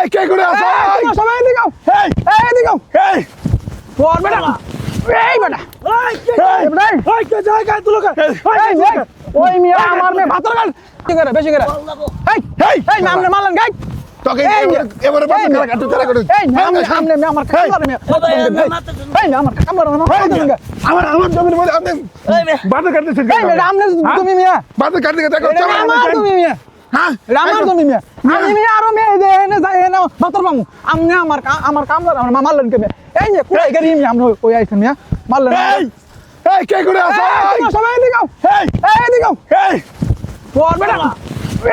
এই কে করে আছো? এই সবাই এদিকে আও। এই এই এদিকে আও। এই। তোর বেটা। এই বেটা। এই এই বেটা এই। এই কে জায়গায় তুলো কে? এই নে, ওই মিয়া আমার মেয়ে ভাতর গাল বেশি করে বেশি করে। এই এই এই নামনে মারলেন গাই। তোকে এবারে এই বাদ মিয়া। কাটা কাটা করে এই নামনে সামনে মেয়ে আমার কামলার মেয়ে। এই মেয়ে আমার কামলার মেয়ে আমার আমার জমির মধ্যে আপনি বাদ কাটতেছেন এই আমনে তুমি মিয়া। বাদ কাটতে এটা তুমি মিয়া। হ্যাঁ? আমার আমি আরও মেয়ে দে এনে যাই এনে ভাতর পামু আমনে আমার কা- আমার কামলার আমার মা মারলেন কে মেয়ে এই যে কুড়াই গাড়ি মিয়া আমনে ওই আইছেন মিয়া? মারলেন এই। এই কে করে আছো? এই, এই। তোমরা সবাই এদিকে আও। এই। এই এদিকে আও। এই। তোর বেটা।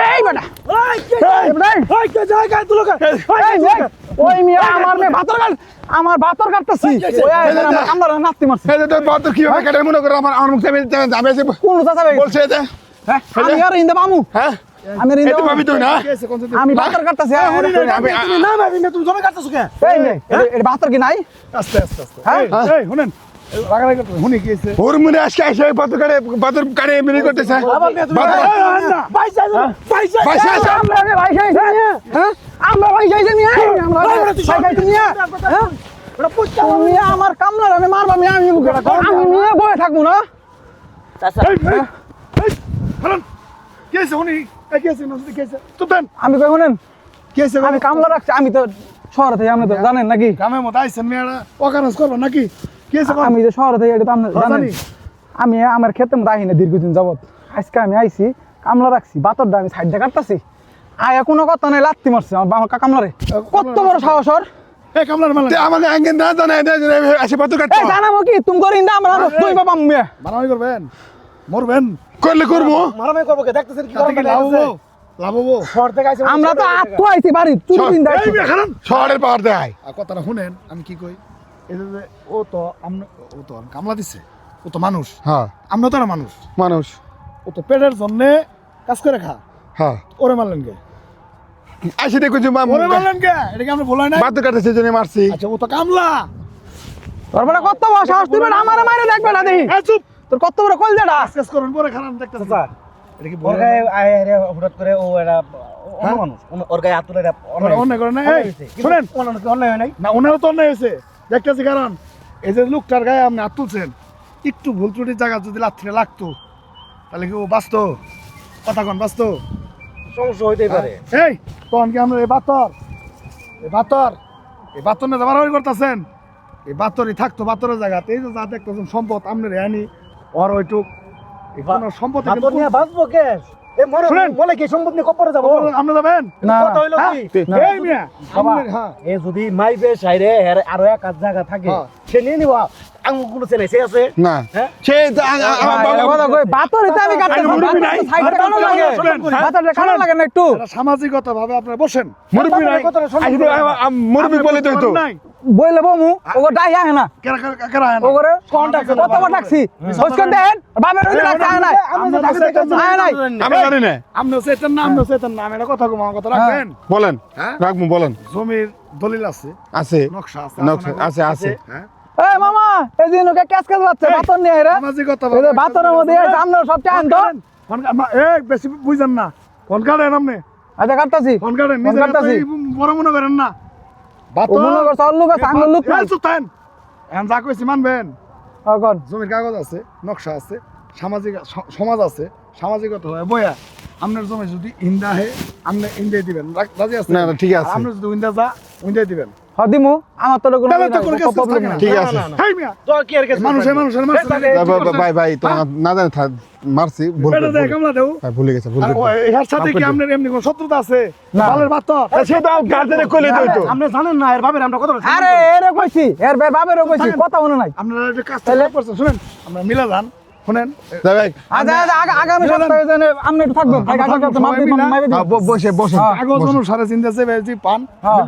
এই। বেটা। এই এই এই। এই কে জায়গায় তুলো কে? এই ওই মিয়া আমার মেয়ে ভাতর গাল আমার কাটতেছি। আমার নাতি মারছে। এই কি হবে? কাটে মনে করো আমার আমার মুখ থেকে যাবে কোন বলছে হ্যাঁ আমি আর ইন্দা মামু। হ্যাঁ? আমি আর এই তো না আমি কাটতেছি আমি না তুমি জমে কে এই এটা কি নাই আস্তে আস্তে আস্তে হ্যাঁ? এই, শুনেন মনে। আমরা হ্যাঁ হ্যাঁ কামলার আমি মারবা আমি আমি বয়ে থাকব না কি হয়েছে শুনি আমি শুনেন আমি কামলা রাখছি আমি তো শহর থেকে আপনি তো জানেন নাকি গ্রামের মধ্যে আইসেন মেয়েরা করল নাকি আমি যে শহর থেকে এটা তো আপনি জানেন আমি আমার খেতে মতো আহি না দীর্ঘদিন যাবত আজকে আমি আইছি কামলা রাখছি বাতরটা আমি সাইডটা কাটতাছি আয়া কোনো কথা নাই লাত্তি মারছে আমার বাবা কামলারে কত বড় সাহস ওর না পাথর কাটতে জানাব কি তুমি করে ইন্দা আমরা তুই বাবা মিয়া মারামারি করবেন মরবেন। করলে করব। মারামারি করব কে? দেখতেছেন কি তাতে কি লাভ হব? লাভ হব? শহর থেকে আইছে আমরা তো আত্ম আইছি বাড়ি তুই মেয়ে শহরের পাহাড় দেয়। আর কথাটা শুনেন আমি কি কই? এই যে ও তো আমরা ও তো কামলা দিছে। ও তো মানুষ। হ্যাঁ। আমরা তো না মানুষ। মানুষ। ও তো পেটের জন্য কাজ করে খা। হ্যাঁ। ওরে মারলেন কে? আসি দেখো যে ওরে মারলেন কে? এটা কি আমরা বলাই না পাথর কাটতেছে জন্য মারছি। আচ্ছা ও তো কামলা। তোর বড় কত বড় সাহস তুই আমারে মাইরে দেখবে না দেখি। এই চুপ। তোর কত বড় কল দেটা কাজ করুন পরে খারাপ দেখতেছে। স্যার এটা কি ওর বলে? গায়ে আয় আয় হঠাৎ করে ও এটা অন্য মানুষ। অন্য- ওর গায়ে হাত এটা। অন্যায় করে না? শুনেন। অন্যায় হয় নাই? না ওনারও তো অন্যায় হয়েছে। দেখতেছি কারণ এই যে লোকটার গায়ে আপনি হাত তুলছেন একটু ভুল ত্রুটির জায়গা যদি লাথিটা লাগতো তাহলে কি ও বাঁচত? কথা কন বাঁচত? সমস্যা হইতেই পারে। এই তখন কি আমরা এই বাতর? এই বাতর? এই বাতর না যাবার করতেছেন এই বাতরই থাকতো বাতরের জায়গাতে। এই যে যা দেখতেছেন সম্পদ আপনার আনি ওর ওইটুক। কোনো সম্পদ বাঁচবো কে? যদি মাইবে সাইরে আরও এক জায়গা থাকে। হ্যাঁ। সে নিয়ে নিবা আঙুলগুলো চেনে সে আছে না। হ্যাঁ? সে বাতরিতে আমি কাটতে মুরব্বি নাই। লাগে হ্যাঁ? লাগে না একটু। সামাজিকতা ভাবে আপনারা বসেন। মুরব্বি নাই। শোনো। আসি তো মুরব্বি বলে বইলে বমু ওগো ডাই আহে না। কেরা কেরা আয় না? ওগরে কত বার ডাকছি। হসকেন দেন ডাকতে আহে নাই। আহে নাই। আমি জানি না। আপনিও চেতন না আমিও চেতন না এটা কথা কম কথা রাখবেন। বলেন। হ্যাঁ? রাখব বলেন। জমির দলিল আছে। আছে। নকশা আছে। নকশা আছে। আছে। হ্যাঁ? এ মামা এই দিন ওকে ক্যাশ ক্যাশ বাচ্চা এই, বাতর নিয়ে রে। সামাজিকতা এই যে বাতরের মধ্যে সামনে সব টাইম তো এই বেশি বুঝেন না। ফোন কাটেন আপনি। আচ্ছা কাটতাছি। ফোন কাটেন ফোন নিজের কাটতাছি। এতই বড় মনে করেন না। ও মনে করছে অন্য লোক আছে লোক নাই। এই এখন যা কইছি মানবেন। এখন জমির কাগজ আছে নকশা আছে সামাজিক সমাজ আছে সামাজিকতা হয় বয়া আপনার জমি যদি ইন্দা হে আপনি ইন্দাই দিবেন। রাজি আছে না, না, ঠিক আছে। আপনি যদি ইন্দা যা ইন্দাই দিবেন। হদিমু আমার তো কোনো প্রবলেম না। নাই। ঠিক আছে। হাই মিয়া। তো কি আর কিছু মানুষের মানুষের মানুষের। বা- বা- ভাই ভাই তো না জানি মারছি ভুল কামলা দেও ভাই, ভুলে। গেছে ভুল এর সাথে কি আপনার এমনি কোন শত্রুতা আছে। বালের বাতর সে তো গার্জেনে কইলে তো আপনি জানেন না এর ভাবের আমরা কত আরে এরে কইছি এর বের বাবেরও কইছি কথা মনে নাই। আপনারা যে কাজটা করছেন শুনেন আমরা মিলা যান শুনেন? ভাই আগামী সপ্তাহে আপনি একটু থাকবেন ভাই হ্যাঁ, বসে বসে হ্যাঁ। কাগজ অনুসারে চিন্তা আছে যে পান। হ্যাঁ।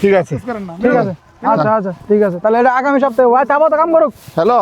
ঠিক আছে। ঠিক আছে। আচ্ছা আচ্ছা ঠিক আছে। তাহলে এটা আগামী সপ্তাহে ওয়াই চাবো তো কাম করুক। হ্যালো।